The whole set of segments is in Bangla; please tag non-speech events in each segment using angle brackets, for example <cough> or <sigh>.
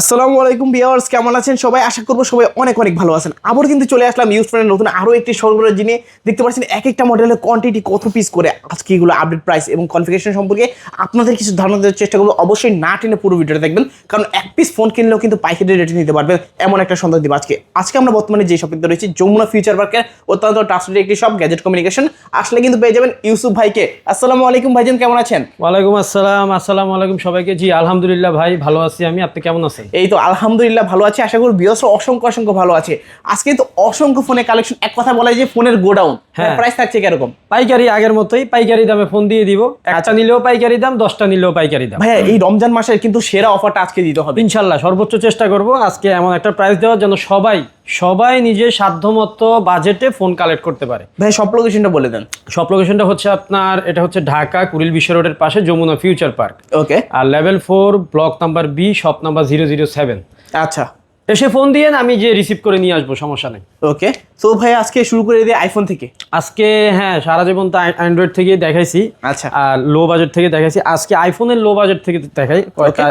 আসসালামু আলাইকুম ভিউয়ার্স, কেমন আছেন সবাই? আশা করব সবাই অনেক অনেক ভালো আছেন। আবার কিন্তু চলে আসলাম ইউজ ফোনের নতুন আরও একটি সরবরাহ জিনিয়ে দেখতে পাচ্ছেন এক একটা মডেলের কোয়ান্টিটি কত পিস করে আজকে এগুলো আপডেট প্রাইস এবং কনফিগারেশন সম্পর্কে আপনাদের কিছু ধারণা দেওয়ার চেষ্টা করব। অবশ্যই না টেনে পুরো ভিডিওটা দেখবেন, কারণ এক পিস ফোন কিনলেও কিন্তু পাইকারি রেটে নিতে পারবেন এমন একটা সন্দেহ দিব আজকে। আজকে আমরা বর্তমানে যে শপিংতে রয়েছি, যমুনা ফিউচার পার্কের অত্যন্ত ট্রাস্টেড একটি শপ গ্যাজেট কমিউনিকেশন আসলে কিন্তু পেয়ে যাবেন ইউসুফ ভাইকে। আসসালামু আলাইকুম ভাইজান, কেমন আছেন? ওয়ালাইকুম আসসালাম, আসসালামু আলাইকুম সবাইকে। জি, আলহামদুলিল্লাহ ভাই, ভালো আছি আমি। আপনি কেমন আছেন? এই তো আলহামদুলিল্লাহ ভালো আছে আশা করি বিয়স অসংখ্য অসংখ্য ভালো আছে। আজকে তো অসংখ্য ফোনের কালেকশন এক কথা বলা যায় যে ফোনের গোডাউন। হ্যাঁ। প্রাইস থাকছে কীরকম? পাইকারি আগের মতোই পাইকারি দামে ফোন দিয়ে দিব। একটা নিলেও পাইকারি দাম দশটা নিলেও পাইকারি দাম। হ্যাঁ এই রমজান মাসের কিন্তু সেরা অফারটা আজকে দিতে হবে। ইনশাল্লাহ সর্বোচ্চ চেষ্টা করব আজকে এমন একটা প্রাইস দেওয়ার জন্য সবাই সবাই নিজের সাধ্যমতো বাজেটে ফোন কালেক্ট করতে পারে। ভাই সব লোকেশনটা বলে দেন। সব লোকেশনটা হচ্ছে আপনার এটা হচ্ছে ঢাকা কুড়িল বিশ্ব রোডের পাশে যমুনা ফিউচার পার্ক ওকে আর level four block number B shop number zero zero seven আচ্ছা। এসে ফোন দিয়ে আমি যে রিসিভ করে নিয়ে আসব সমস্যা নেই। ওকে তো ভাই আজকে শুরু করে দিই আইফোন থেকে। আজকে হ্যাঁ সারা জীবন তো অ্যান্ড্রয়েড থেকে দেখাইছি। আচ্ছা। আর লো বাজেট থেকে দেখাইছি। আজকে আইফোনের লো বাজেট থেকে দেখাই।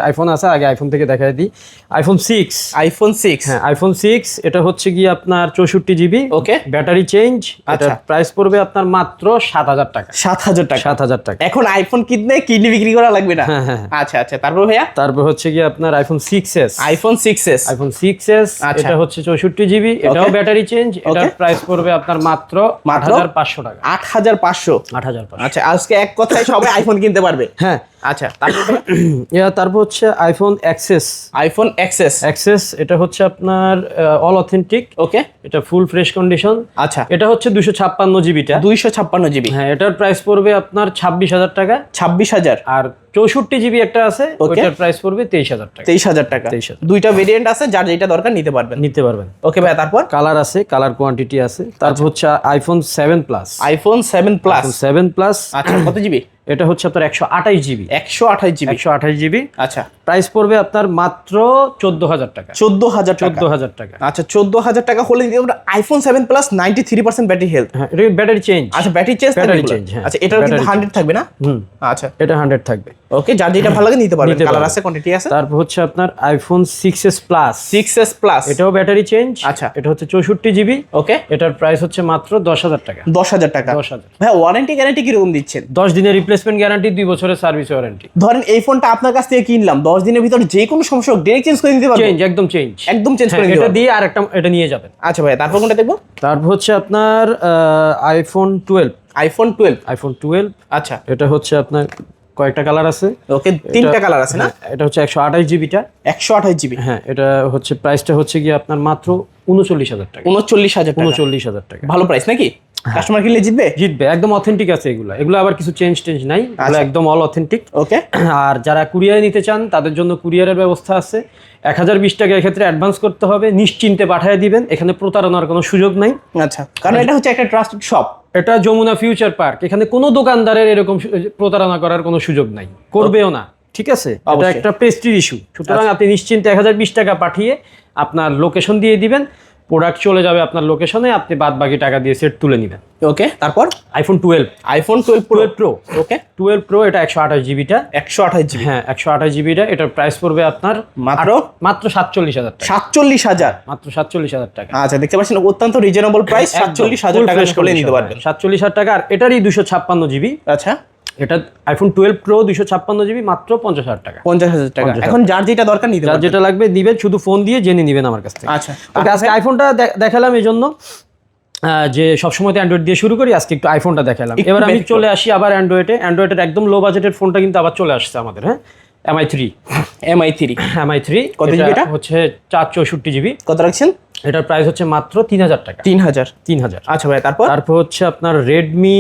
আইফোন আছে আগে আইফোন থেকে দেখাই দিই। আইফোন সিক্স আইফোন সিক্স হ্যাঁ আইফোন সিক্স এটা হচ্ছে গিয়ে আপনার চৌষট্টি জিবি ওকে ব্যাটারি চেঞ্জ আচ্ছা। প্রাইস পড়বে আপনার মাত্র সাত হাজার টাকা। সাত হাজার টাকা। সাত হাজার টাকা। এখন আইফোন কিনলে কিডনি বিক্রি করা লাগবে না? হ্যাঁ, হ্যাঁ, আচ্ছা আচ্ছা। তারপর ভাইয়া? তারপর হচ্ছে গিয়ে আপনার iPhone six S iPhone six S iPhone six S. এটা হচ্ছে চৌষট্টি জিবি এটাও Okay. ব্যাটারি চেঞ্জ এটার প্রাইস পড়বে আপনার মাত্র আট মাত্র? হাজার পাঁচশো টাকা। আট হাজার পাঁচশো। আট হাজার পাঁচশো। আচ্ছা আজকে এক কথায় সবাই আইফোন কিনতে পারবে। হ্যাঁ। আচ্ছা তারপর <clears throat> তারপর হচ্ছে iPhone XS iPhone XS XS এটা হচ্ছে আপনার অল অথেন্টিক ওকে এটা ফুল ফ্রেশ কন্ডিশন আচ্ছা। এটা হচ্ছে দুশো ছাপ্পান্ন জিবিটা দুইশো ছাপ্পান্ন জিবি হ্যাঁ এটার প্রাইস পড়বে আপনার ছাব্বিশ হাজার টাকা। ছাব্বিশ হাজার? আর চৌষট্টি জিবি একটা আছে. ওইটার প্রাইস পড়বে তেইশ হাজার টাকা। তেইশ হাজার টাকা। 23,000 দুইটা ভেরিয়েন্ট আছে যার যেটা দরকার নিতে পারবেন। নিতে পারবেন। ওকে ভাই তারপর? কালার আছে কালার কোয়ান্টিটি আছে। তারপর হচ্ছে iPhone seven plus iPhone seven plus seven plus আচ্ছা কত জিবি এটা হচ্ছে আপনার একশো আঠাইশ জিবি। একশো আঠাশ জিবি। একশো আঠাইশ জিবি। আচ্ছা। প্রাইস পড়বে আপনার মাত্র চোদ্দ হাজার টাকা। চোদ্দ হাজার চোদ্দ হাজার টাকা। আচ্ছা চোদ্দ হাজার টাকা হলে iPhone seven plus ninety three percent battery health হ্যাঁ ব্যাটারি চেঞ্জ আচ্ছা ব্যাটারি চেঞ্জ ব্যাটারি চেঞ্জ। আচ্ছা এটা হান্ড্রেড থাকবে না? হুম। আচ্ছা। এটা হান্ড্রেড থাকবে। ওকে যার যেটা ভালো লাগে নিতে পারবেন। কালার আছে কোয়ান্টিটি আছে। তারপর হচ্ছে আপনার iPhone six S plus six S plus এটাও ব্যাটারি চেঞ্জ আচ্ছা। এটা হচ্ছে চৌষট্টি জিবি ওকে এটার প্রাইস হচ্ছে মাত্র দশ হাজার টাকা। দশ হাজার টাকা। দশ হাজার। ভাই ওয়ারেন্টি গ্যারান্টি কি রকম দিচ্ছেন? দশ দিনের রিপ্লেসমেন্ট গ্যারান্টি দুই বছরের সার্ভিস ওয়ারেন্টি ধরেন এই ফোনটা আপনার কাছ থেকে কিনলাম দশ দিনের ভিতরে যে কোনো সমস্যা ডিরেক্ট চেঞ্জ করে দিতে পারব। চেঞ্জ একদম চেঞ্জ একদম চেঞ্জ করে এটা দিয়ে আর একটা এটা নিয়ে যাবেন। আচ্ছা ভাই তারপর কোনটা দেখব? তারপর হচ্ছে আপনার iPhone twelve iPhone twelve iPhone twelve আচ্ছা। এটা হচ্ছে আপনার কয়েকটা কালার আছে। ওকে তিনটা কালার আছে না? হ্যাঁ, এটা হচ্ছে একশো আঠাশ জিবিটা একশো আঠাশ জিবি হ্যাঁ এটা হচ্ছে প্রাইসটা হচ্ছে গিয়ে আপনার মাত্র উনচল্লিশ হাজার টাকা। উনচল্লিশ হাজার উনচল্লিশ হাজার টাকা। ভালো প্রাইস নাকি? কাস্টমার কিনলে জিতবে? জিতবে একদম অথেন্টিক আছে এগুলো। এগুলো আবার কিছু চেঞ্জ টেঞ্জ নাই আচ্ছা। একদম অল অথেন্টিক ওকে আর যারা কুরিয়ারে নিতে চান তাদের জন্য কুরিয়ারের ব্যবস্থা আছে। এক হাজার বিশ টাকা এক্ষেত্রে অ্যাডভান্স করতে হবে নিশ্চিন্তে পাঠিয়ে দিবেন। এখানে প্রতারণার কোনো সুযোগ নাই। আচ্ছা কারণ এটা হচ্ছে একটা ট্রাস্টেড শপ এটা যমুনা ফিউচার পার্ক। এখানে কোনো দোকানদারের এরকম প্রতারণা করার কোনো সুযোগ নাই। করবেও না। ঠিক আছে এটা আচ্ছা। একটা পেস্ট্রির ইস্যু সুতরাং আপনি নিশ্চিন্তে এক হাজার বিশ টাকা পাঠিয়ে আপনার লোকেশন দিয়ে দিবেন। প্রোডাক্ট চলে যাবে আপনার লোকেশনে আপনি বাদ বাকি টাকা দিয়ে সেট তুলে নেবেন। ওকে তারপর? IPhone twelve iPhone twelve pro twelve pro okay twelve pro এটা একশো আঠাশ জিবিটা একশো আঠাশ জিবি হ্যাঁ একশো আঠাশ জিবিটা এটার প্রাইস পড়বে আপনার মাত্র? মাত্র সাতচল্লিশ হাজার সাতচল্লিশ হাজার? মাত্র সাতচল্লিশ হাজার টাকা। আচ্ছা দেখতে পাচ্ছেন অত্যন্ত রিজনেবল প্রাইস সাতচল্লিশ হাজার টাকা নিতে পারবেন। সাতচল্লিশ হাজার টাকা আর এটারই দুশো ছাপ্পান্ন জিবি আচ্ছা। এটা আইফোন টুয়েলভ প্রো দুশো ছাপ্পান্ন জিবি মাত্র পঞ্চাশ হাজার টাকা। পঞ্চাশ হাজার টাকা। এখন যার যেটা দরকার নিতে যার যেটা লাগবে দিবেন শুধু ফোন দিয়ে জেনে নিবেন আমার কাছ থেকে। আচ্ছা। আজকে আইফোনটা দেখালাম এই জন্য যে সবসময় তো অ্যান্ড্রয়েড দিয়ে শুরু করি আজকে একটু আইফোনটা দেখালাম। এবার আমি চলে আসি আবার অ্যান্ড্রয়েডে অ্যান্ড্রয়েডের একদম লো বাজেটের ফোনটা কিন্তু আবার চলে আসছে আমাদের হ্যাঁ? Mi three Mi three Mi three কত GB এটা? হচ্ছে চার চৌষট্টি জিবি কত রাখছেন? এটার প্রাইস হচ্ছে মাত্র তিন হাজার টাকা। তিন হাজার। তিন হাজার। আচ্ছা ভাই তারপর? তারপর হচ্ছে আপনার Redmi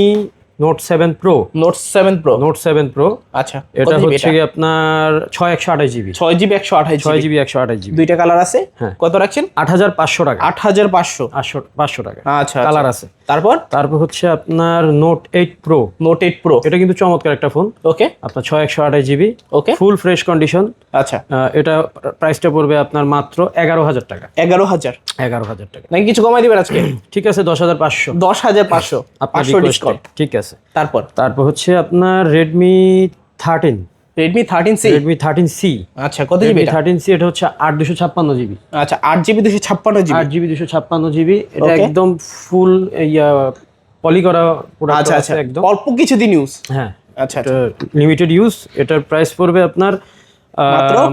note seven pro note seven pro note seven pro আচ্ছা এটা হচ্ছে কি আপনার ছয় একশো আঠাশ জিবি ছয় জিবি একশো আঠাশ ছয় জিবি একশো আঠাশ জিবি দুইটা কালার আছে? হ্যাঁ। কত রাখছেন? আট হাজার পাঁচশো টাকা। আট হাজার পাঁচশো। আটশো পাঁচশো টাকা। আচ্ছা কালার আছে। তারপর? তারপর হচ্ছে আপনার note eight pro note eight pro এটা কিন্তু চমৎকার একটা ফোন ওকে আপনার ছয় একশো আঠাশ GB okay full fresh condition আচ্ছা। এটা প্রাইসটা পড়বে আপনার মাত্র এগারো হাজার টাকা। এগারো হাজার। এগারো হাজার টাকা। নাকি কিছু কমাই দিবেন আজকে? <clears throat> ঠিক আছে দশ হাজার পাঁচশো। দশ হাজার পাঁচশো। <clears throat> পাঁচশো ডিসকাউন্ট ঠিক আছে। তারপর? তারপর হচ্ছে আপনার Redmi thirteen Redmi thirteen C Redmi thirteen C আচ্ছা কত জিবি থার্টিন সি এটা হচ্ছে আট দুশো ছাপ্পান্ন জিবি আচ্ছা আট জিবি দুশো ছাপ্পান্ন জিবি আট জিবি দুশো ছাপ্পান্ন জিবি এটা একদম ফুল ইয়া পলি করা আচ্ছা আচ্ছা। একদম। অল্প কিছুদিন ইউজ হ্যাঁ। আচ্ছা আচ্ছা। লিমিটেড ইউজ এটার প্রাইস পড়বে আপনার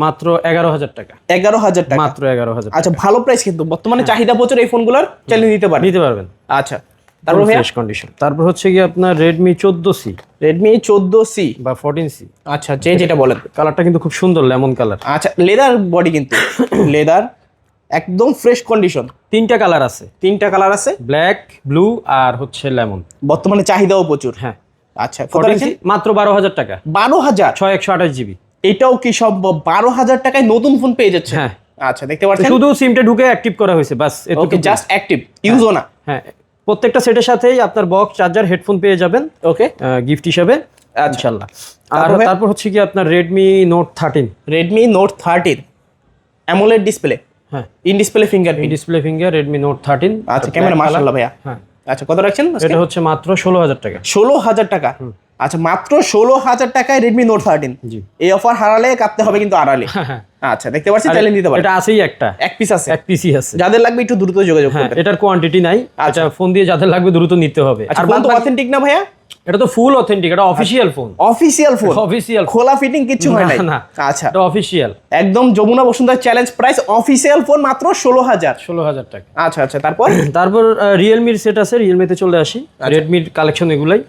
মাত্র? এগারো হাজার টাকা। এগারো হাজার টাকা। মাত্র এগারো হাজার আচ্ছা ভালো প্রাইস কিন্তু। বর্তমানে চাহিদা প্রচুর এই ফোনগুলোর চালিয়ে নিতে পারেন। নিতে পারবেন। আচ্ছা তারপর ফ্রেশ কন্ডিশন তারপর হচ্ছে কি আপনার রেডমি চোদ্দ সি রেডমি চোদ্দ সি বা ফোরটিন সি আচ্ছা যে যেটা বলেন। কালারটা কিন্তু খুব সুন্দর লেমন কালার আচ্ছা লেদার বডি কিন্তু। লেদার একদম ফ্রেশ কন্ডিশন তিনটা কালার আছে। তিনটা কালার আছে। ব্ল্যাক ব্লু আর হচ্ছে লেমন বর্তমানে চাহিদাও প্রচুর। হ্যাঁ। আচ্ছা মাত্র বারো হাজার টাকা। বারো হাজার? ছয় একশো আঠাশ জিবি এটাও কি সব বারো হাজার টাকায় নতুন ফোন পেয়ে যাচ্ছে? হ্যাঁ। আচ্ছা দেখতে পাচ্ছেন? শুধু সিমটা ঢুকে অ্যাক্টিভ করা হয়েছে বাস ওকে জাস্ট অ্যাক্টিভ ইউজও না। হ্যাঁ প্রত্যেকটা সেটের সাথেই আপনার বক্স চার্জার হেডফোন পেয়ে যাবেন। ওকে গিফট হিসাবে। আচ্ছা। ইনশাল্লাহ। আর তারপর হচ্ছে কি আপনার Redmi note thirteen Redmi note thirteen AMOLED display হ্যাঁ। In display fingerprint display finger Redmi note thirteen আচ্ছা ক্যামেরা মাশাআল্লাহ ভাইয়া। হ্যাঁ। আচ্ছা কত রাখছেন এটা হচ্ছে মাত্র ষোলো হাজার টাকা। ষোলো হাজার টাকা। আচ্ছা মাত্র ষোলো হাজার টাকায় রেডমি নোট থার্টিন জি। এই অফার হারালে কাটতে হবে কিন্তু আড়ালে। হ্যাঁ আচ্ছা দেখতে পাচ্ছি চাইলে নিতে পারেন। এটা আছেই একটা। এক পিস আছে। এক পিসি আছে। যাদের লাগবে একটু দ্রুত যোগাযোগ হ্যাঁ করবেন। এটার কোয়ান্টিটি নাই। আচ্ছা। ফোন দিয়ে যাদের লাগবে দ্রুত নিতে হবে। আচ্ছা আর ফোন তো অথেন্টিক না ভাইয়া? এটা তো ফুল অথেন্টিক এটা official phone official phone official খোলা ফিটিং কিছু হয় নাই। না। আচ্ছা। এটা অফিসিয়াল একদম Jamuna Bashundhara challenge price official phone মাত্র ষোলো হাজার। ষোলো হাজার টাকা। আচ্ছা আচ্ছা তারপর? <clears throat> তারপর রিয়েলমির সেট আছে রিয়েলমিতে চলে আসি। আচ্ছা। রেডমির কালেকশন এগুলাই।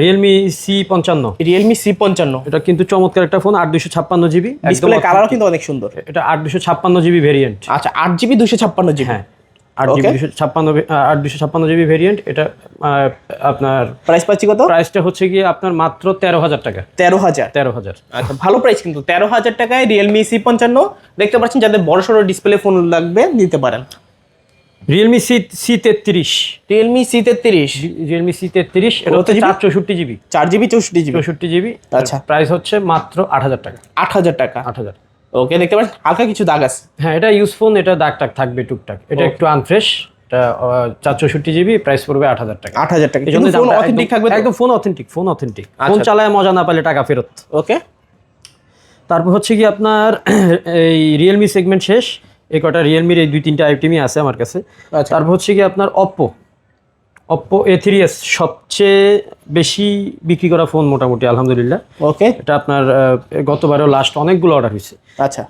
রিয়েলমি সি পঞ্চান্ন। রিয়েলমি সি পঞ্চান্ন। এটা কিন্তু চমৎকার একটা ফোন আট দুশো ছাপ্পান্ন জিবি ডিসপ্লে কালারও কিন্তু অনেক সুন্দর। এটা আট দুশো ছাপ্পান্ন জিবি ভেরিয়েন্ট আচ্ছা আট জিবি দুশো ছাপ্পান্ন জিবি হ্যাঁ আট জিবি দুশো ছাপ্পান্ন আট দুশো ছাপ্পান্ন জিবি ভেরিয়েন্ট এটা আপনার প্রাইস পাচ্ছি কত? প্রাইসটা হচ্ছে গিয়ে আপনার মাত্র তেরো হাজার টাকা। তেরো হাজার। তেরো হাজার। আচ্ছা ভালো প্রাইস কিন্তু। তেরো হাজার টাকায় রিয়েলমি সি পঞ্চান্ন। দেখতে পাচ্ছেন যাদের বড় সড়ো ডিসপ্লে ফোন লাগবে নিতে পারেন। রিয়েলমি সি সি তেত্রিশ রিয়েলমি সি তেত্রিশ রিয়েলমি সি তেত্রিশ এটা হচ্ছে চার চৌষট্টি জিবি চার জিবি। চৌষট্টি জিবি। চৌষট্টি জিবি আচ্ছা। প্রাইস হচ্ছে মাত্র আট হাজার টাকা। আট হাজার টাকা। আট হাজার ওকে দেখতে পাচ্ছেন হালকা কিছু দাগ আছে। হ্যাঁ এটা ইউজ ফোন এটা দাগ টাগ থাকবে টুকটাক। এটা একটু আনফ্রেশ এটা চার চৌষট্টি জিবি প্রাইস পড়বে আট হাজার টাকা। আট হাজার টাকা। ফোন অথেন্টিক থাকবে একদম phone authentic phone authentic phone. চালায় মজা না পালে টাকা ফেরত। ওকে। তারপর হচ্ছে কি আপনার এই রিয়েলমি সেগমেন্ট শেষ। এই কটা রিয়েলমির এই দুই তিনটা আইটেমই আছে আমার কাছে। আচ্ছা। তারপর হচ্ছে কি আপনার Oppo Oppo A three S সবচেয়ে বেশি বিক্রি করা ফোন মোটামুটি আলহামদুলিল্লাহ। ওকে এটা আপনার গতবারও লাস্ট অনেকগুলো অর্ডার হয়েছে। আচ্ছা।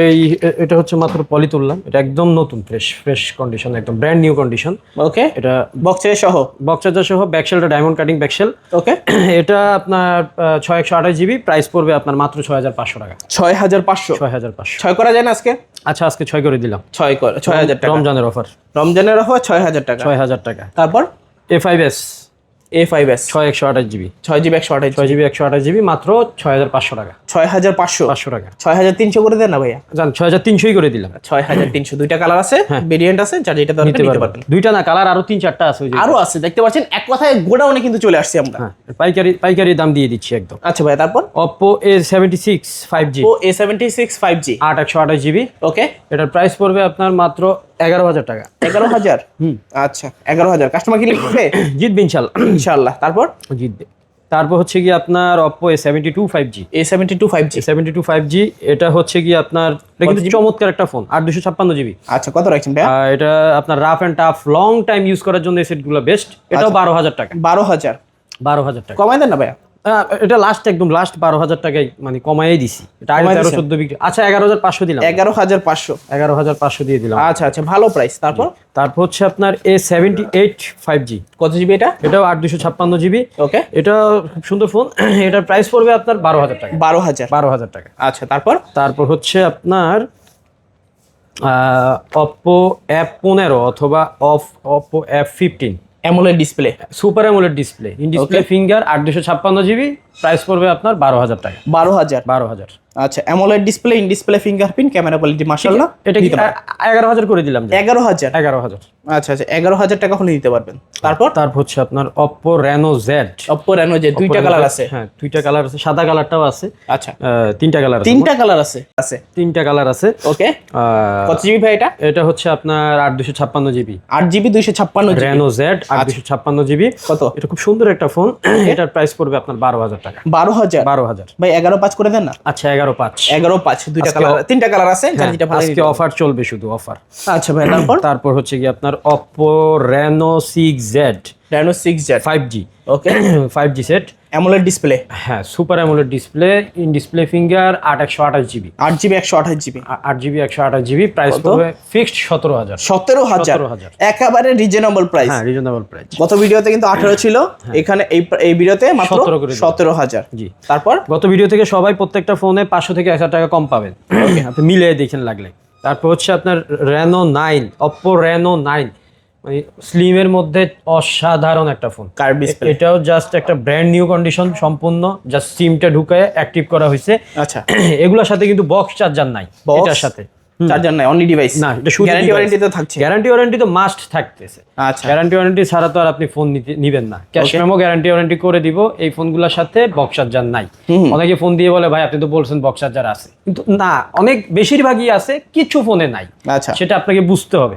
এই এটা হচ্ছে মাত্র পলি তুললাম এটা একদম নতুন ফ্রেশ ফ্রেশ কন্ডিশন একদম ব্র্যান্ড নিউ কন্ডিশন ওকে এটা বক্সের সহ? বক্স চার্জার সহ ব্যাকশেলটা diamond cutting back shell okay এটা আপনার ছয় একশো আঠাশ জিবি প্রাইস পড়বে আপনার মাত্র ছয় হাজার পাঁচশো টাকা। ছয় হাজার পাঁচশো? ছয় হাজার পাঁচশো। ছয় করা যায় না আজকে? আচ্ছা আজকে ছয় করে দিলাম। ছয় কর ছয় হাজার টাকা। রমজানের অফার রমজানের অফার ছয় হাজার টাকা। ছয় হাজার টাকা। তারপর? A five S A five S ছয় একশো আঠাশ জিবি। ছয় জিবি একশো আঠাশ ছয় জিবি একশো আঠাশ জিবি মাত্র ছয় হাজার পাঁচশো টাকা। ছয় হাজার পাঁচশো? পাঁচশো টাকা। ছয় হাজার তিনশো করে দেন না ভাইয়া? জান ছয় হাজার তিনশোই করে দিলাম। ছয় হাজার তিনশো। দুইটা কালার আছে ভেরিয়েন্ট আছে যার যেটা নিতে পারবেন। দুইটা না কালার আরও তিন চারটা আছে আরও আছে দেখতে পাচ্ছেন এক কথায় গোডাউনে কিন্তু চলে আসছি আমরা। হ্যাঁ পাইকারি পাইকারি দাম দিয়ে দিচ্ছি একদম। আচ্ছা ভাইয়া তারপর? Oppo A seventy six five G O A seventy six five G আট একশো আঠাশ জিবি। ওকে এটার প্রাইস পড়বে আপনার মাত্র এগারো হাজার টাকা। এগারো হাজার? আচ্ছা এগারো হাজার। কাস্টমার কি লিখবে? <coughs> জিতবে ইনশাল্লাহ। ইনশাল্লাহ। তারপর? জিতবে। তারপর হচ্ছে কি আপনার Oppo A seventy two five G A seventy two five G seventy two five G এটা হচ্ছে কি আপনার এটা কিন্তু চমৎকার একটা ফোন আট দুশো ছাপ্পান্ন জিবি আচ্ছা কত রাখছেন এটা আপনার rough and tough long time use করার জন্য এই সেটগুলো বেস্ট এটাও বারো হাজার টাকা। বারো হাজার। বারো হাজার টাকা। কমাই দেন না ভাইয়া? এটা লাস্ট একদম লাস্ট বারো হাজার টাকায় মানে কমাই দিছি। এটা তেরো চোদ্দ বিক্রি আচ্ছা এগারো হাজার পাঁচশো দিলাম। এগারো হাজার পাঁচশো। এগারো হাজার পাঁচশো দিয়ে দিলাম। আচ্ছা আচ্ছা ভালো প্রাইস তারপর? তারপর হচ্ছে আপনার A seventy eight five G কত জিবি এটা? এটাও আট দুশো ছাপ্পান্ন জিবি ওকে এটা খুব সুন্দর ফোন <clears throat> এটার প্রাইস পড়বে আপনার বারো হাজার টাকা। বারো হাজার। বারো হাজার টাকা। আচ্ছা তারপর? তারপর হচ্ছে আপনার অপ্পো অ্যাপ পনেরো অথবা of Oppo app fifteen AMOLED display super AMOLED display in display finger আট দুশো ছাপ্পান্ন জিবি প্রাইস পড়বে আপনার বারো হাজার টাকা। বারো হাজার? বারো হাজার। আচ্ছা AMOLED display in display finger print camera quality মার্শাল্লাহ এটা কি এগারো হাজার করে দিলাম এগারো হাজার? এগারো হাজার। আচ্ছা আচ্ছা এগারো হাজার টাকা হলে নিতে পারবেন। তারপর? তারপর হচ্ছে আপনার Oppo Reno Z Oppo Reno যে দুইটা কালার আছে। হ্যাঁ দুইটা কালার আছে সাদা কালারটাও আছে। আচ্ছা। তিনটা কালার আছে। তিনটা কালার আছে। আছে। তিনটা কালার আছে। ওকে। কত জিবি ভাই এটা? এটা হচ্ছে আপনার আট দুশো ছাপ্পান্ন জিবি আট জিবি দুইশো ছাপ্পান্ন জিবি রেনো জেড আট দুশো ছাপ্পান্ন জিবি কত? এটা খুব সুন্দর একটা ফোন এটার প্রাইস পড়বে আপনার বারো হাজার টাকা। বারো হাজার? বারো হাজার। ভাই এগারো পাঁচ করে দেন না? আচ্ছা এগারো পাঁচ। এগারো পাঁচ দুইটা কালার তিনটা কালার আছে ভালো আজকে অফার চলবে শুধু অফার আচ্ছা ভাই তারপর? তারপর হচ্ছে কি আপনার Oppo Reno six Z Reno six Z five G okay five G set AMOLED display হ্যাঁ super AMOLED display in display finger আট একশো আঠাশ জিবি আট জিবি একশো আঠাশ জিবি আট জিবি একশো আঠাশ জিবি প্রাইস? পড়বে ফিক্সড সতেরো হাজার। সতেরো হাজার। 17,000 একেবারে রিজনেবল প্রাইস হ্যাঁ রিজনেবল প্রাইস গত ভিডিওতে কিন্তু আঠারো ছিল। এখানে এই এই ভিডিওতে মাত্র 17 সতেরো হাজার। জি। তারপর? গত ভিডিও থেকে সবাই প্রত্যেকটা ফোনে পাঁচশো থেকে এক হাজার টাকা কম পাবেন। আপনি মিলিয়ে দেখেন লাগলে। তারপর হচ্ছে আপনার Reno nine Oppo Reno nine মানে স্লিমের মধ্যে অসাধারণ একটা ফোন এটাও জাস্ট একটা ব্র্যান্ড নিউ কন্ডিশন সম্পূর্ণ জাস্ট সিমটা ঢুকে অ্যাক্টিভ করা হয়েছে। আচ্ছা। এগুলোর সাথে কিন্তু বক্স চার্জার নাই? এটার সাথে। চার্জার নাই অনলি ডিভাইস না এটা শুধু গ্যারান্টি ওয়ারেন্টি তো থাকছে। গ্যারান্টি ওয়ারেন্টি তো মাস্ট থাকতেছে। আচ্ছা। গ্যারান্টি ওয়ারেন্টি ছাড়া তো আর আপনি ফোন নিবেন না। ক্যাশ মেমো গ্যারান্টি ওয়ারেন্টি করে দিব এই ফোনগুলোর সাথে বক্স চার্জার নাই। অনেকে ফোন দিয়ে বলে ভাই আপনি তো বলছেন বক্স চার্জার আছে। কিন্তু না অনেক বেশিরভাগই আছে কিছু ফোনে নাই। আচ্ছা। সেটা আপনাকে বুঝতে হবে।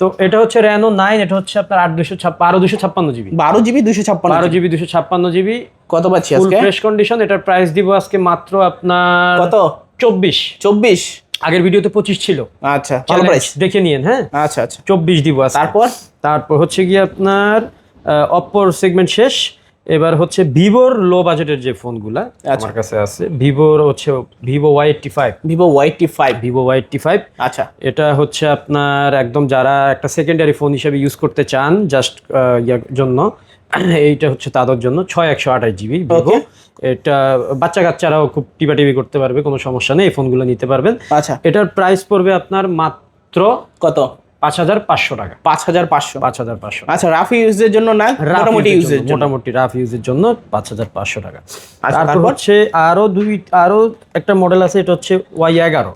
তো এটা হচ্ছে র্যানো নাইন এটা হচ্ছে আপনার আট দুশো বারো দুশো ছাপ্পান্ন জিবি। বারো জিবি দুইশো ছাপ্পান্ন বারো জিবি। দুশো ছাপ্পান্ন জিবি। কত পাচ্ছি আজকে? ফ্রেশ কন্ডিশন এটার প্রাইস দিব আজকে মাত্র আপনার কত? চব্বিশ। চব্বিশ? আগের ভিডিওতে পঁচিশ ছিল। আচ্ছা ভালো প্রাইস দেখে নিয়েন হ্যাঁ? আচ্ছা আচ্ছা। চব্বিশ দিব তারপর? তারপর হচ্ছে গিয়ে আপনার অপ্পোর সেগমেন্ট শেষ। এবার হচ্ছে ভিভোর লো বাজেটের যে ফোনগুলা আচ্ছা। আমার কাছে আছে। ভিভোর হচ্ছে Vivo Y eighty five Vivo Y T five Vivo Y eighty five আচ্ছা। এটা হচ্ছে আপনার একদম যারা একটা সেকেন্ডারি ফোন হিসেবে ইউজ করতে চান জাস্ট ইয়ার জন্য এইটা হচ্ছে তাদের জন্য ছয় একশো আঠাশ জিবি ভিভো. এটা বাচ্চা কাচ্চারাও খুব টিপাটিপি করতে পারবে কোনো সমস্যা নেই এই ফোনগুলো নিতে পারবেন। আচ্ছা। এটার প্রাইস পড়বে আপনার মাত্র কত? পাঁচ হাজার পাঁচশো টাকা। পাঁচ হাজার পাঁচশো। পাঁচ হাজার পাঁচশো আচ্ছা রাফি ইউজের জন্য না মোটামুটি ইউজের মোটামুটি রাফ ইউজের জন্য পাঁচ হাজার পাঁচশো টাকা। আচ্ছা, তারপর? হচ্ছে আরও দুই আরও একটা মডেল আছে এটা হচ্ছে ওয়াই এগারো।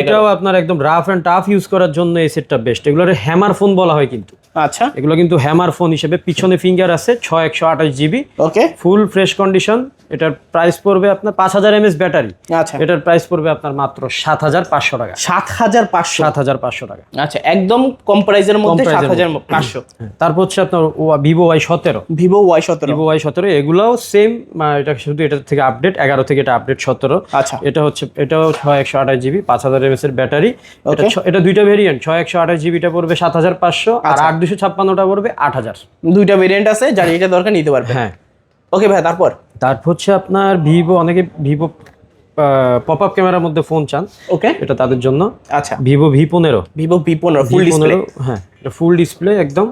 এটাও আপনার একদম রাফ অ্যান্ড টাফ ইউজ করার জন্য এই সেটটা বেস্ট এগুলোর হ্যামার ফোন বলা হয় কিন্তু। আচ্ছা। এগুলো কিন্তু হ্যামার ফোন হিসেবে পিছনে ফিঙ্গার আছে ছয় একশো আঠাশ GB okay full fresh condition এটার প্রাইস পড়বে আপনার পাঁচ হাজার এমএস ব্যাটারি আচ্ছা। এটার প্রাইস পড়বে আপনার মাত্র সাত হাজার পাঁচশো টাকা। সাত হাজার পাঁচশো। সাত হাজার পাঁচশো টাকা। আচ্ছা একদম কম প্রাইজের মধ্যে সাত হাজার পাঁচশো। হ্যাঁ, তারপর হচ্ছে আপনার ভিভো ওয়াই সতেরো। ভিভো ওয়াই সতেরো। ভিভো ওয়াই সতেরো এগুলাও সেম এটা শুধু এটা থেকে আপডেট এগারো থেকে এটা আপডেট সতেরো। আচ্ছা। এটা হচ্ছে এটাও ছয় একশো আঠাশ জিবি পাঁচ হাজার এমএস এর ব্যাটারি এটা এটা দুইটা ভেরিয়েন্ট ছয় একশো আঠাশ জিবিটা পড়বে সাত হাজার পাঁচশো আর আচ্ছা। আট দুশো ছাপ্পান্নটা পড়বে আট হাজার। দুইটা ভেরিয়েন্ট আছে যার এটা দরকার নিতে পারবে। হ্যাঁ। ওকে ভাই তারপর? তারপর হচ্ছে আপনার ভিভো অনেকে ভিভো পপ আপ ক্যামেরার মধ্যে ফোন চান। ওকে এটা তাদের জন্য। আচ্ছা। ভিভো ভি পনেরো। ভিভো ভি পনেরো ফুল ডিসপ্লে হ্যাঁ এটা ফুল ডিসপ্লে একদম।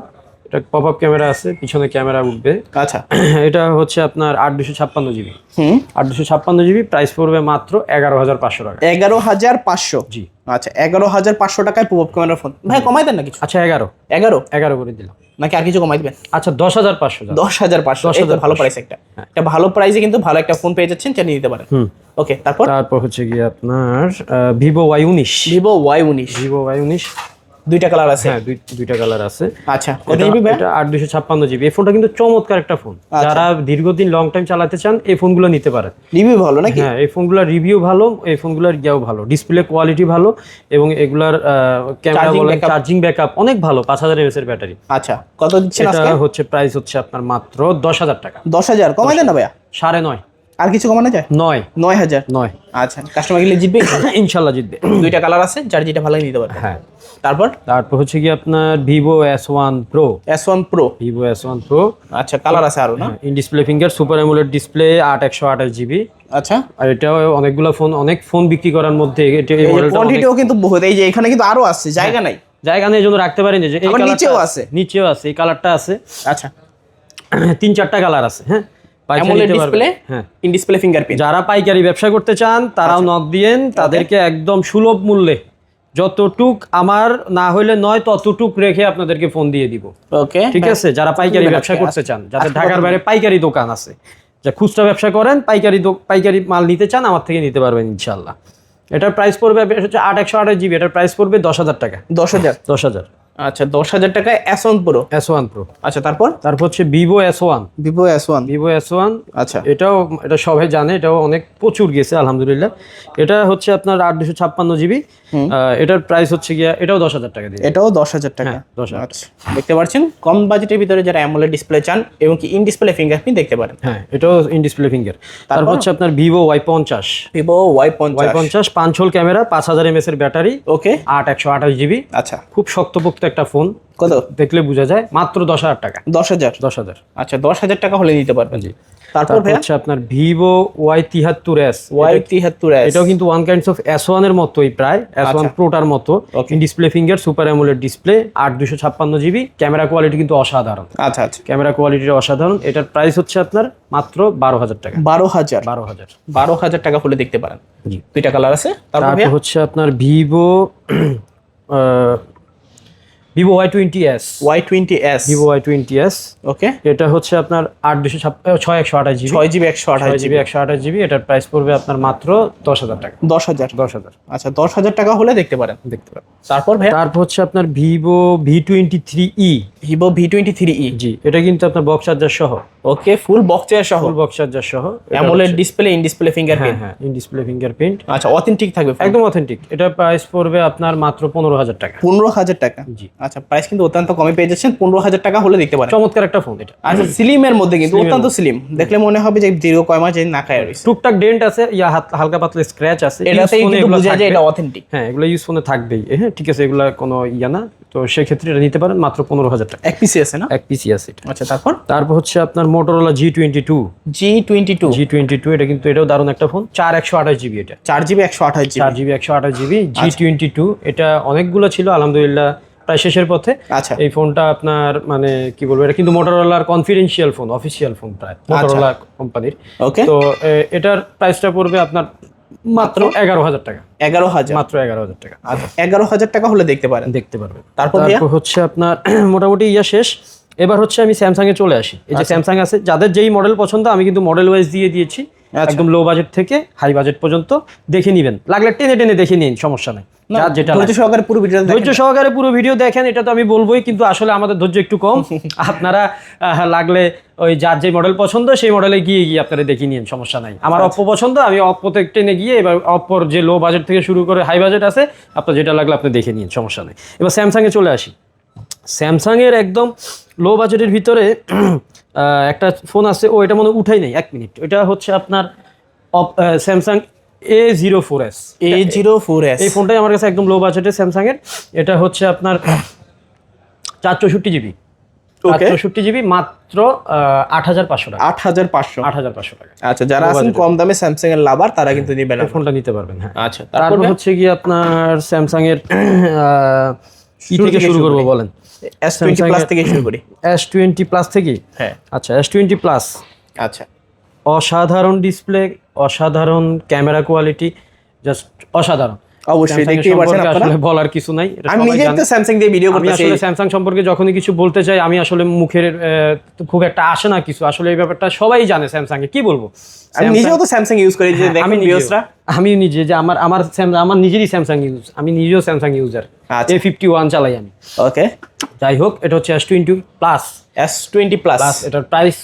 এটা পপ আপ ক্যামেরা আছে পিছনে ক্যামেরা উঠবে। আচ্ছা। <clears throat> এটা হচ্ছে আপনার আট দুশো ছাপ্পান্ন জিবি। হুম। আট দুশো ছাপ্পান্ন জিবি প্রাইস পড়বে মাত্র এগারো হাজার পাঁচশো টাকা। এগারো হাজার পাঁচশো। জি। আচ্ছা এগারো হাজার পাঁচশো টাকায় প্রভাব ক্যামেরা ফোন। ভাই কমাই দেন না কিছু? আচ্ছা এগারো। এগারো? এগারো করে দিলাম। নাকি আর কিছু কমাই দিবেন আচ্ছা দশ হাজার পাঁচশো দশ হাজার পাঁচশো দশ হাজার ভালো প্রাইস একটা। একটা ভালো প্রাইসে কিন্তু ভালো একটা ফোন পেয়ে যাচ্ছেন চালিয়ে নিতে পারেন। হুম। ওকে তারপর? তারপর হচ্ছে গিয়ে আপনার ভিভো ওয়াই উনিশ। ভিভো ওয়াই উনিশ। ভিভো ওয়াই উনিশ। দুইটা কালার আছে? হ্যাঁ দুইটা কালার আছে। আচ্ছা কত জিবি ভাই? এটা জিবি এই ফোনটা কিন্তু চমৎকার একটা ফোন আচ্ছা। যারা দীর্ঘদিন লং টাইম চালাতে চান এই ফোনগুলো নিতে পারেন। রিভিউ ভালো নাকি? হ্যাঁ এই ফোনগুলোর রিভিউ ভালো এই ফোনগুলোর ইয়াও ভালো। ডিসপ্লে কোয়ালিটি ভালো এবং এগুলার ক্যামেরা বলেন চার্জিং ব্যাকআপ অনেক ভালো পাঁচ হাজার এমএস এর ব্যাটারি আচ্ছা কত দিচ্ছেন এটা আজকে? হচ্ছে প্রাইস হচ্ছে আপনার মাত্র দশ হাজার টাকা। দশ হাজার কমাই দেন না ভাইয়া। সাড়ে নয়। আর কিছু কমানো যায়? নয়। নয় হাজার? নয়। আচ্ছা কাস্টমার গেলে জিতবে? <laughs> ইনশাল্লাহ জিতবে। দুইটা কালার আছে যার যেটা ভালো নিতে পারবে। হ্যাঁ। তারপর? তারপর হচ্ছে কি আপনার Vivo S one pro S one pro Vivo S one pro আচ্ছা কালার আছে আরও না? In display finger super AMOLED display আট একশো আঠাশ জিবি আচ্ছা। আর এটাও অনেকগুলো ফোন অনেক ফোন বিক্রি করার মধ্যে এটা কোয়ান্টিটিও কিন্তু বহুত এই যে এখানে কিন্তু আরও আছে জায়গা নাই। জায়গা নেই জন্য রাখতে পারেন যে নিচেও আছে। নিচেও আছে এই কালারটা আছে। আচ্ছা। তিন চারটা কালার আছে হ্যাঁ। অ্যামোলেড ডিসপ্লে হ্যাঁ। ইন ডিসপ্লে ফিঙ্গারপ্রিন্ট যারা পাইকারি ব্যবসা করতে চান তারাও আচ্ছা। নক দিয়েন তাদেরকে একদম সুলভ মূল্যে যতটুক আমার না হইলে নয় ততটুক রেখে আপনাদেরকে ফোন দিয়ে দিব। ওকে ঠিক আছে? যারা পাইকারি ব্যবসা করতে চান যাদের ঢাকার বাইরে পাইকারি দোকান আছে যা খুচরা ব্যবসা করেন পাইকারি পাইকারি মাল নিতে চান আমার থেকে নিতে পারবেন ইনশাল্লাহ এটার প্রাইস পড়বে হচ্ছে আট একশো আঠাশ জিবি এটার প্রাইস পড়বে দশ হাজার টাকা। দশ হাজার। দশ হাজার। আচ্ছা দশ হাজার টাকায় S one pro S one pro আচ্ছা তারপর? তারপর হচ্ছে Vivo S one Vivo S one Vivo S one আচ্ছা। এটাও এটা সবাই জানে এটাও অনেক প্রচুর গেছে আলহামদুলিল্লাহ। এটা হচ্ছে আপনার আট দুশো ছাপ্পান্ন জিবি। এটার প্রাইস হচ্ছে গিয়া এটাও দশ হাজার টাকা দিয়ে। এটাও দশ হাজার টাকা। হ্যাঁ, 10,000 আচ্ছা দেখতে পাচ্ছেন কম বাজেটের ভিতরে যারা অ্যামোলেড ডিসপ্লে চান এবং কি ইন ডিসপ্লে ফিঙ্গারপ্রিন্ট দেখতে পারেন। হ্যাঁ এটাও ইন ডিসপ্লে ফিঙ্গার তারপর? হচ্ছে আপনার ভিভো ওয়াই পঞ্চাশ। ভিভো ওয়াই ওয়াই পঞ্চাশ পঞ্চাশ পাঁচ হোল ক্যামেরা পাঁচ হাজার এমএস এর ব্যাটারি ওকে আট একশো আঠাশ জিবি। আচ্ছা। খুব শক্তপোক্ত একটা ফোন কত? দেখলে বোঝা যায় মাত্র দশ হাজার টাকা। দশ হাজার? দশ হাজার। আচ্ছা দশ হাজার টাকা হলে দিতে পারবেন। জি। তারপর হচ্ছে আপনার ভিভো ওয়াই তিহাত্তর এস ওয়াই তিহাত্তর এস এটাও কিন্তু ওয়ান কাইন্ডস অফ এস ওয়ানের মতোই প্রায় এস ওয়ান প্রোটার মতো। Display finger super AMOLED display আট দুশো ছাপ্পান্ন জিবি ক্যামেরা কোয়ালিটি কিন্তু অসাধারণ। আচ্ছা আচ্ছা। ক্যামেরা কোয়ালিটির অসাধারণ। এটার প্রাইস হচ্ছে আপনার মাত্র বারো হাজার টাকা। বারো হাজার। বারো হাজার। বারো হাজার টাকা হলে দেখতে পারেন। জি। দুইটা কালার আছে। তারপর তারপর হচ্ছে আপনার Vivo <clears throat> Vivo Y twenty S Y twenty S Vivo Y twenty S okay এটা হচ্ছে আপনার আট দুশো ছয় একশো আঠাশ জিবি। ছয় জিবি একশো আঠাশ জিবি। একশো আঠাশ জিবি। এটার প্রাইস পড়বে আপনার মাত্র দশ হাজার টাকা। দশ হাজার। দশ হাজার। আচ্ছা দশ হাজার টাকা হলে দেখতে পারেন। দেখতে পাবেন তারপর ভাইয়া? তারপর হচ্ছে আপনার Vivo V twenty three E Vivo V twenty three E G এটা কিন্তু আপনার বক্স চার্জার সহ। ওকে ফুল বক্স চেয়ার সহ। ফুল বক্স চার্জার সহ। AMOLED display in display fingerprint হ্যাঁ ইন ডিসপ্লে ফিঙ্গারপ্রিন্ট আচ্ছা অথেন্টিক থাকবে একদম অথেন্টিক এটা প্রাইস পড়বে আপনার মাত্র পনেরো হাজার টাকা। পনেরো হাজার টাকা। জি। আচ্ছা প্রাইস কিন্তু অত্যন্ত কমে পেয়ে যাচ্ছেন পনেরো হাজার টাকা হলে দেখতে পারেন। চমৎকার একটা ফোন এটা। আচ্ছা স্লিমের মধ্যে কিন্তু অত্যন্ত স্লিম দেখলে মনে হবে যে দীর্ঘ কয় মাস না খায় রয়েছে। টুকটাক ডেন্ট আছে ইয়া হালকা পাতলা স্ক্র্যাচ আছে এটাতেই কিন্তু বোঝা যায় এটা অথেন্টিক হ্যাঁ এগুলো ইউজ ফোনে থাকবেই। হ্যাঁ ঠিক আছে এগুলো কোনো ইয়া না। তো সেক্ষেত্রে এটা নিতে পারেন মাত্র পনেরো হাজার টাকা। এক পিসি আছে না? এক পিসি আছে আচ্ছা তারপর? তারপর হচ্ছে আপনার Motorola G twenty two G twenty two G twenty two এটা কিন্তু এটাও দারুণ একটা ফোন চার একশো আঠাশ জিবি এটা। চার জিবি একশো আঠাশ জিবি চার জিবি একশো আঠাশ জিবি জি টোয়েন্টি টু এটা অনেকগুলো ছিল আলহামদুলিল্লাহ। প্রায় শেষের পথে। আচ্ছা। এই ফোনটা আপনার মানে কি বলব এটা কিন্তু মোটরোলার কনফিডেন্সিয়াল ফোন অফিসিয়াল ফোন প্রায় মোটরোলা কোম্পানির ওকে তো এটার প্রাইসটা পড়বে আপনার মাত্র এগারো হাজার টাকা। এগারো হাজার। মাত্র এগারো হাজার টাকা। আচ্ছা এগারো হাজার টাকা হলে দেখতে পারেন। দেখতে পারবেন। তারপর হচ্ছে আপনার <clears throat> মোটামুটি ইয়া শেষ। এবার হচ্ছে আমি স্যামসাং এ চলে আসি। এই যে স্যামসাং আছে যাদের যেই মডেল পছন্দ আমি কিন্তু মডেল ওয়াইজ দিয়ে দিয়েছি। আচ্ছা। একদম লো বাজেট থেকে হাই বাজেট পর্যন্ত। দেখে নিবেন। লাগলে টেনে টেনে দেখে নিন সমস্যা নাই। যেটা ধৈর্য সহকারে পুরো ভিডিও ধৈর্য সহকারে পুরো ভিডিও দেখেন এটা তো আমি বলবোই কিন্তু আসলে আমাদের ধৈর্য একটু কম। <laughs> আপনারা লাগলে ওই যার যে মডেল পছন্দ সেই মডেলে গিয়ে গিয়ে আপনারা দেখে নিন সমস্যা নাই। আমার অপ্পো পছন্দ আমি অপ্পোতে টেনে গিয়ে এবার অপ্পোর যে লো বাজেট থেকে শুরু করে হাই বাজেট আছে আপনার যেটা লাগলে আপনি দেখে নিন সমস্যা নেই। এবার স্যামসাংয়ে চলে আসি। স্যামসাংয়ের একদম লো বাজেটের ভিতরে <clears throat> একটা ফোন আছে ও এটা মনে হয় উঠাই নাই এক মিনিট এটা হচ্ছে আপনার Samsung A zero four S A zero four S এই ফোনটাই আমার কাছে একদম লো বাজেটের স্যামসাং এর। এটা হচ্ছে আপনার চার চৌষট্টি জিবি। চৌষট্টি জিবি মাত্র আট হাজার পাঁচশো টাকা। আট হাজার পাঁচশো। আট হাজার পাঁচশো টাকা। আচ্ছা যারা আছেন কম দামে স্যামসাং এর লাভার তারা কিন্তু নিবেন ফোনটা নিতে পারবেন হ্যাঁ। আচ্ছা তারপর তারপর হচ্ছে কি আপনার স্যামসাং এর কি থেকে শুরু করব বলেন? এস টোয়েন্টি প্লাস থেকে শুরু করি। এস টোয়েন্টি প্লাস থেকে? হ্যাঁ। আচ্ছা এস টোয়েন্টি প্লাস আচ্ছা। অসাধারণ ডিসপ্লে অসাধারণ ক্যামেরা কোয়ালিটি জাস্ট অসাধারণ। অবশ্যই দেখতেই পাচ্ছেন আপনারা। বলার কিছু নাই আমি নিজে তো স্যামসাং দিয়ে ভিডিও আসলে স্যামসাং সম্পর্কে যখনই কিছু বলতে চাই আমি আসলে মুখের খুব একটা আসে না কিছু। আসলে এই ব্যাপারটা সবাই জানে স্যামসাং এ কি বলব? আমি নিজেও তো স্যামসাং ইউজ করি যে হ্যাঁ। ভিউসরা আমি নিজে যে আমার আমার আমার নিজেরই স্যামসাং ইউজ আমি নিজেও Samsung user. A fifty one চালাই আমি। ওকে যাই হোক এটা হচ্ছে S twenty plus S twenty plus এটার প্রাইস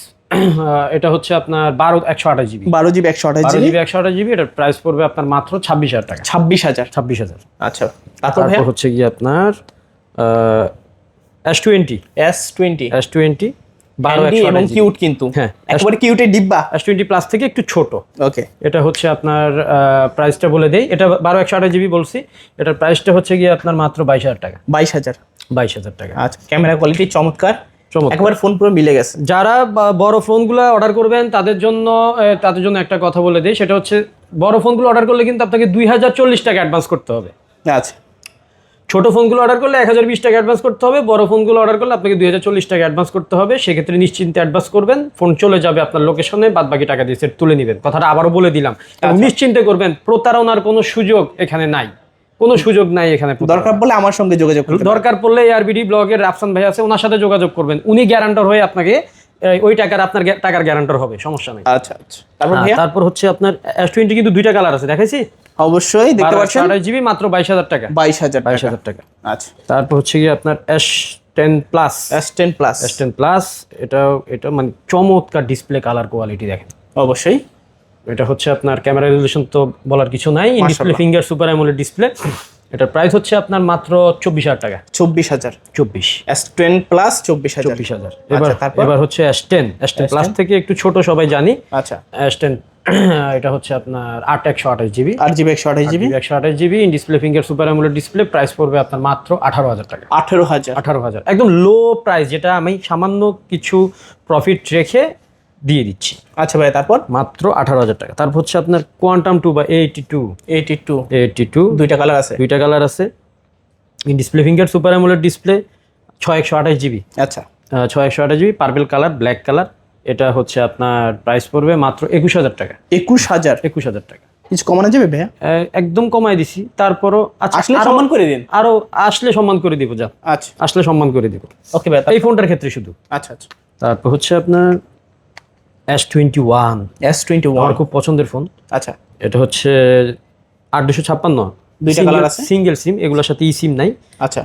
এটা হচ্ছে আপনার বারো একশো আঠাশ জিবি বারো জিবি একশো আঠাশ জিবি একশো আঠাশ জিবি এটার প্রাইস পড়বে আপনার মাত্র ছাব্বিশ হাজার টাকা। ছাব্বিশ হাজার? ছাব্বিশ হাজার। আচ্ছা তারপর হচ্ছে গিয়ে আপনার S twenty S twenty S twenty বারো এবং কিউট কিন্তু। হ্যাঁ। একেবারে কিউটের ডিব্বা। এস টোয়েন্টি প্লাস থেকে একটু ছোট। ওকে এটা হচ্ছে আপনার প্রাইসটা বলে দেই। এটা বারো একশো আঠাশ জিবি বলছি। এটার প্রাইসটা হচ্ছে গিয়ে আপনার মাত্র বাইশ হাজার টাকা। বাইশ হাজার। বাইশ হাজার টাকা। আচ্ছা ক্যামেরা কোয়ালিটি চমৎকার। একবার ফোন পুরো মিলে গেছে। যারা বড় ফোনগুলো অর্ডার করবেন তাদের জন্য তাদের জন্য একটা কথা বলে দিই সেটা হচ্ছে বড় ফোনগুলো অর্ডার করলে কিন্তু আপনাকে দুই হাজার চল্লিশ টাকা অ্যাডভান্স করতে হবে। আচ্ছা। ছোট ফোনগুলো অর্ডার করলে এক হাজার বিশ টাকা অ্যাডভান্স করতে হবে বড় ফোনগুলো অর্ডার করলে আপনাকে দুই হাজার চল্লিশ টাকা অ্যাডভান্স করতে হবে সেক্ষেত্রে নিশ্চিন্তে অ্যাডভান্স করবেন ফোন চলে যাবে আপনার লোকেশনে বাদ বাকি টাকা দিয়ে সেট তুলে নেবেন। কথাটা আবারও বলে দিলাম। নিশ্চিন্তে করবেন প্রতারণার কোনো সুযোগ এখানে নাই। কোনো সুযোগ নাই এখানে দরকার পড়লে আমার সঙ্গে যোগাযোগ দরকার পড়লে এআরবিডি ব্লগের রাফসান ভাই আছে ওনার সাথে যোগাযোগ করবেন। উনি গ্যারান্টার হয়ে আপনাকে ওই টাকার আপনার টাকার গ্যারান্টার হবে সমস্যা নেই। আচ্ছা আচ্ছা। তারপর হ্যাঁ, হচ্ছে আপনার এস টোয়েন্টি কিন্তু দুইটা কালার আছে দেখাইছি? অবশ্যই দেখতে পাচ্ছেন? আঠাশ জিবি মাত্র বাইশ হাজার টাকা। বাইশ হাজার বাইশ টাকা হাজার টাকা। আচ্ছা। তারপর হচ্ছে কি আপনার S ten plus S ten plus S ten plus এটা এটা মানে চমৎকার ডিসপ্লে কালার কোয়ালিটি দেখেন। অবশ্যই। এটা হচ্ছে আপনার ক্যামেরা রেজলিউশন তো বলার কিছু নাই display finger super AMOLED display এটার প্রাইস হচ্ছে আপনার মাত্র চব্বিশ হাজার টাকা। চব্বিশ হাজার। চব্বিশ। এস টেন প্লাস চব্বিশ হাজার। চব্বিশ হাজার। এবার এবার হচ্ছে S ten S ten plus থেকে একটু ছোট সবাই জানি। আচ্ছা। এস টেন <clears throat> এটা হচ্ছে আপনার আট একশো আঠাশ জিবি। আট জিবি একশো আঠাশ জিবি? একশো আঠাশ GB display finger super AMOLED display price পড়বে আপনার মাত্র আঠারো হাজার টাকা। আঠেরো হাজার। আঠারো হাজার। একদম লো প্রাইস যেটা আমি সামান্য কিছু প্রফিট রেখে দিয়ে দিচ্ছি। আচ্ছা ভাই তারপর? মাত্র আঠারো হাজার টাকা। তারপর হচ্ছে আপনার কোয়ান্টাম টু বা eighty two eighty two eighty two দুইটা কালার আছে? দুইটা কালার আছে। Display finger super AMOLED display ছয় একশো আঠাশ জিবি আচ্ছা। ছয় একশো আঠাশ GB purple colour black colour এটা হচ্ছে আপনার প্রাইস পড়বে মাত্র একুশ হাজার টাকা। একুশ হাজার? একুশ হাজার টাকা। কিছু কমানো যাবে ভাইয়া? একদম কমাই দিছি। তারপরও আসলে সম্মান করে দিন। আরও আসলে সম্মান করে দিব যা। আচ্ছা। আসলে সম্মান করে দিব। ওকে ভাই এই ফোনটার ক্ষেত্রে শুধু। আচ্ছা আচ্ছা। তারপর হচ্ছে আপনার S twenty one S twenty one খুব পছন্দের ফোন। আচ্ছা। এটা হচ্ছে আট দুশো ছাপ্পান্ন। দুইটা কালার আছে? সিঙ্গেল সিম এগুলোর সাথে ই সিম নাই। আচ্ছা।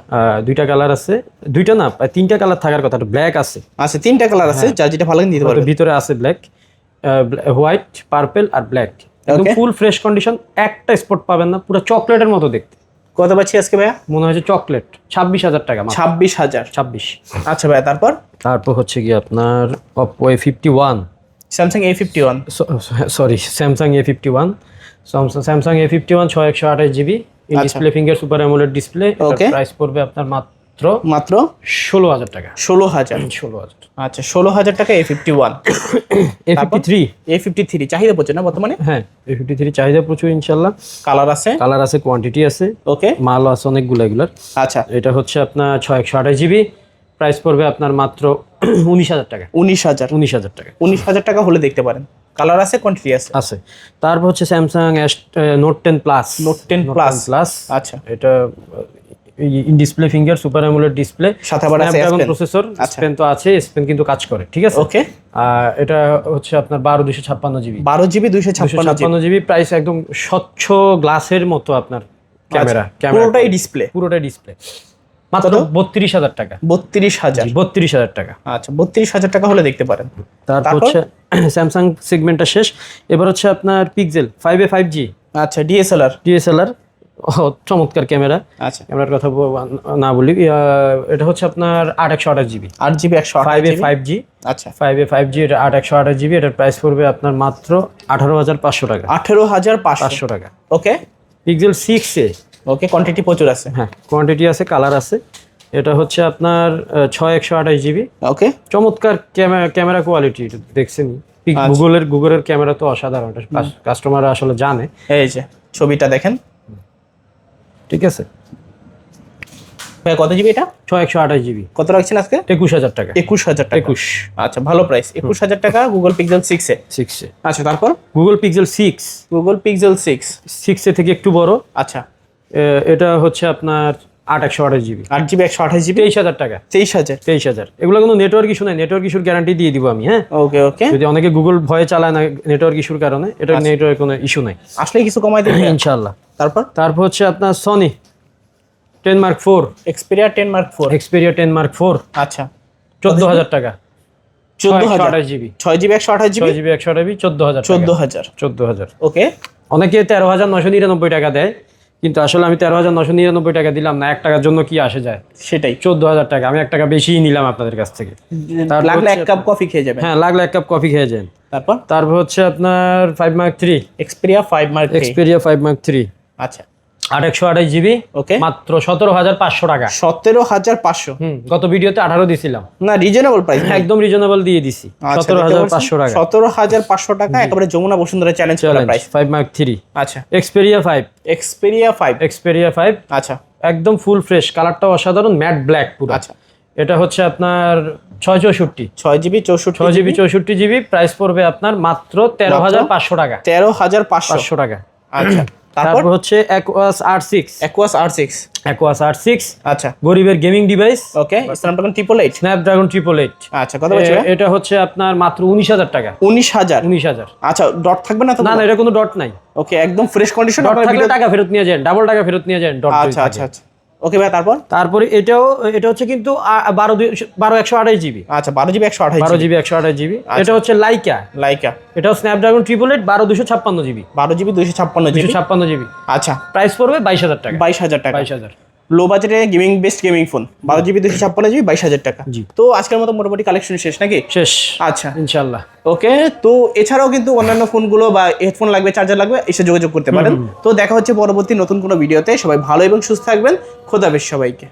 দুইটা কালার আছে। দুইটা না তিনটা কালার থাকার কথা ব্ল্যাক আছে। আচ্ছা তিনটা কালার আছে যার যেটা ভালো লাগে নিতে পারবে। ভিতরে আছে ব্ল্যাক হোয়াইট পার্পল আর ব্ল্যাক একদম ফুল ফ্রেশ কন্ডিশন একটা স্পট পাবেন না পুরো চকলেটের মতো দেখতে। কত পাচ্ছি আজকে ভাইয়া? মনে হচ্ছে চকলেট ছাব্বিশ হাজার টাকা। ছাব্বিশ হাজার। ছাব্বিশ। আচ্ছা ভাইয়া তারপর? তারপর হচ্ছে কি আপনার Oppo fifty one Samsung A fifty one sorry Samsung A fifty one Samsung A fifty one ছয় একশো আঠাশ GB. Display finger super AMOLED display okay price পড়বে আপনার মাত্র মাত্র? ষোলো হাজার টাকা। ষোলো হাজার। ষোলো হাজার আচ্ছা ষোলো হাজার টাকা A fifty one A fifty three A fifty three চাহিদা পড়ছে না বর্তমানে? হ্যাঁ এ ফিফটি থ্রি চাহিদা প্রচুর ইনশাল্লাহ কালার আছে? কালার আছে কোয়ান্টিটি আছে। ওকে মালও আছে অনেকগুলো এগুলার। আচ্ছা। এটা হচ্ছে আপনার ছয় একশো আঠাশ জিবি প্রাইস পড়বে আপনার মাত্র উনিশ হাজার টাকা। উনিশ হাজার। উনিশ হাজার টাকা। উনিশ হাজার টাকা হলে দেখতে পারেন। কালার আছে কোয়ান্টিটি আছে? আছে। তারপর হচ্ছে Samsung note ten plus note ten plus plus আচ্ছা। এটা in display finger super AMOLED display সাথে আবার আছে S প্রসেসর। স্পেন তো আছে স্পেন কিন্তু কাজ করে ঠিক আছে? ওকে এটা হচ্ছে আপনার বারো দুশো ছাপ্পান্ন জিবি। বারো জিবি দুশো ছাপ্পান্ন জিবি। ছাপ্পান্ন জিবি প্রাইস একদম স্বচ্ছ গ্লাসের মতো আপনার ক্যামেরা ক্যামেরা আচ্ছা। ডিসপ্লে পুরোটাই ডিসপ্লে মাত্র বত্রিশ হাজার টাকা। বত্রিশ হাজার। বত্রিশ হাজার টাকা। আচ্ছা বত্রিশ হাজার টাকা হলে দেখতে পারেন। তারপর? হচ্ছে <clears throat> স্যামসাং সেগমেন্টটা শেষ। এবার হচ্ছে আপনার Pixel five A five G আচ্ছা ডিএসএলআর ডিএসএলআর চমৎকার ক্যামেরা। আচ্ছা। ক্যামেরার কথা না বলি এটা হচ্ছে আপনার আট একশো আঠাশ জিবি। আট জিবি একশো ফাইভ এ ফাইভ জি আচ্ছা। ফাইভ এ ফাইভ জি এটা আট একশো আঠাশ জিবি এটার প্রাইস পড়বে আপনার মাত্র আঠারো হাজার পাঁচশো টাকা। আঠেরো হাজার পাঁচশো। পাঁচশো টাকা। Okay Pixel six A okay quantity প্রচুর আছে। হ্যাঁ কোয়ান্টিটি আছে কালার আছে। এটা হচ্ছে আপনার ছয় একশো আঠাশ জিবি ওকে চমৎকার ক্যামেরা কোয়ালিটি দেখছেন আচ্ছা। গুগলের গুগলের ক্যামেরা তো অসাধারণ কাস্টমার আসলে জানে। এই যে ছবিটা দেখেন। ঠিক আছে? ভাই কত জিবি এটা? ছয় একশো আঠাশ জিবি কত রাখছেন আজকে? একুশ হাজার টাকা। একুশ হাজার টাকা। একুশ। আচ্ছা ভালো প্রাইস একুশ হাজার টাকা গুগল পিক্সেল সিক্স এ। সিক্সে আচ্ছা তারপর? Google Pixel six Google Pixel six সিক্সে থেকে একটু বড়। আচ্ছা। এ- এটা হচ্ছে আপনার আট একশো আঠাশ জিবি। আট জিবি একশো আঠাশ জিবি? তেইশ হাজার টাকা। তেইশ হাজার? তেইশ হাজার। এগুলো কোনো নেটওয়ার্ক ইস্যু নাই নেটওয়ার্ক ইস্যুর গ্যারান্টি দিয়ে দিব আমি হ্যাঁ? ওকে ওকে যদি অনেকে গুগল ভয়ে চালায় না নেটওয়ার্ক ইস্যুর কারণে এটা নেটওয়ার্ক কোনো ইস্যু নাই। আসলে কিছু কমাই দেবে ইনশাল্লাহ তারপর? তারপর হচ্ছে আপনার Sony ten mark four Xperia ten mark four Xperia ten mark four আচ্ছা। চোদ্দ হাজার টাকা। চোদ্দ হাজার। আঠাশ জিবি। ছয় জিবি একশো আঠাশ জিবি? ছয় জিবি একশো আঠাশ চোদ্দ হাজার চোদ্দ হাজার। চোদ্দ হাজার। ওকে অনেকে তেরো হাজার নশো নিরানব্বই টাকা দেয়। কিন্তু আসলে আমি তেরো হাজার নশো নিরানব্বই টাকা দিলাম না এক টাকার জন্য কি আসে যায়? সেটাই। চোদ্দ হাজার টাকা আমি এক টাকা বেশিই নিলাম আপনাদের কাছ থেকে। লাগলে এক কাপ কফি খেয়ে যাবেন। হ্যাঁ লাগলে এক কাপ কফি খেয়ে যান। তারপর? তারপর হচ্ছে আপনার five mark three Xperia five mark Xperia five mark three আচ্ছা। আট একশো আঠাশ জিবি ওকে মাত্র সতেরো হাজার পাঁচশো টাকা। সতেরো হাজার পাঁচশো। হুম গত ভিডিওতে আঠারো দিছিলাম। না রিজনেবল প্রাইস একদম রিজনেবল দিয়ে দিছি। সতেরো হাজার পাঁচশো টাকা। সতেরো হাজার পাঁচশো টাকা একেবারে Jamuna Bashundhara challenge price five mark three আচ্ছা। Xperia five Xperia five Xperia five আচ্ছা। একদম ফুল ফ্রেশ কালারটাও অসাধারণ ম্যাট ব্ল্যাক পুরো। আচ্ছা। এটা হচ্ছে আপনার ছয় চৌষট্টি। ছয় জিবি চৌষট্টি ছয় জিবি চৌষট্টি জিবি প্রাইস পড়বে আপনার মাত্র তেরো হাজার পাঁচশো টাকা। তেরো হাজার পাঁচশো টাকা। আচ্ছা। তারপর? হচ্ছে Aquos R six Aquos R six Aquos R six আচ্ছা। গরিবের gaming device okay Snapdragon triple eight Snapdragon triple eight আচ্ছা কত বলছে এটা হচ্ছে আপনার মাত্র উনিশ হাজার টাকা। উনিশ হাজার। উনিশ হাজার। আচ্ছা ডট থাকবে না না না এটা কোনো ডট নাই। ওকে একদম ফ্রেশ কন্ডিশন ডট থাকলে টাকা ফেরত নিয়ে যান ডাবল টাকা ফেরত নিয়ে যান ডট আচ্ছা আচ্ছা আচ্ছা। ওকে ভাই তারপর? তারপরে এটাও এটা হচ্ছে কিন্তু বারো বারো একশো আঠাশ জিবি। আচ্ছা বারো জিবি একশো আঠাশ বারো জিবি। একশো আঠাশ জিবি। এটা হচ্ছে লাইকা লাইকা এটাও স্ন্যাপড্রাগন ট্রিপল এইট বারো দুশো ছাপ্পান্ন জিবি। বারো জিবি দুশো ছাপ্পান্ন দুশো জিবি ছাপ্পান্ন জিবি। আচ্ছা। প্রাইস পড়বে বাইশ হাজার টাকা। বাইশ হাজার টাকা। বাইশ হাজার। লো বাজেটে গেমিং বেস্ট গেমিং ফোন বারো জিবি দুশো ছাপ্পান্ন জিবি বাইশ হাজার টাকা। তো আজকের মতো মোটামুটি কালেকশন শেষ নাকি? শেষ। আচ্ছা। ইনশাল্লাহ ওকে তো এছাড়াও কিন্তু অন্যান্য ফোনগুলো বা হেডফোন লাগবে চার্জার লাগবে এসে যোগাযোগ করতে পারেন। তো দেখা হচ্ছে পরবর্তী নতুন কোনো ভিডিওতে সবাই ভালো এবং সুস্থ থাকবেন। খোদা বেশ সবাইকে।